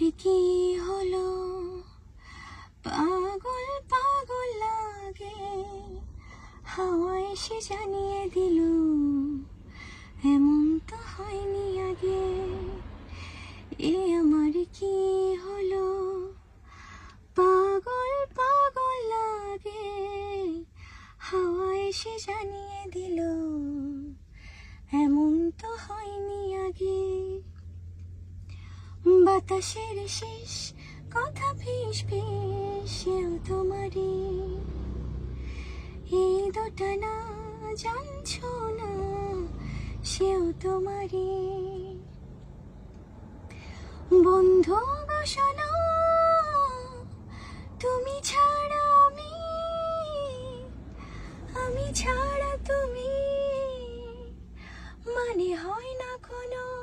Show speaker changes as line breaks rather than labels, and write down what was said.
কি হলো? পাগল পাগল লাগে। হাওয়া এসে জানিয়ে দিল, এমন তো হয়নি আগে। এ আমার কি হলো? পাগল পাগল লাগে। হাওয়া এসে জানিয়ে দিল। বাতাসের শেষ কথা ফিস ফিসেও তোমারই। এই দুটা না জানছো না, সেও তোমারই। বন্ধু ঘোষণা, তুমি ছাড়া আমি আমি ছাড়া তুমি মানে হয় না কোনো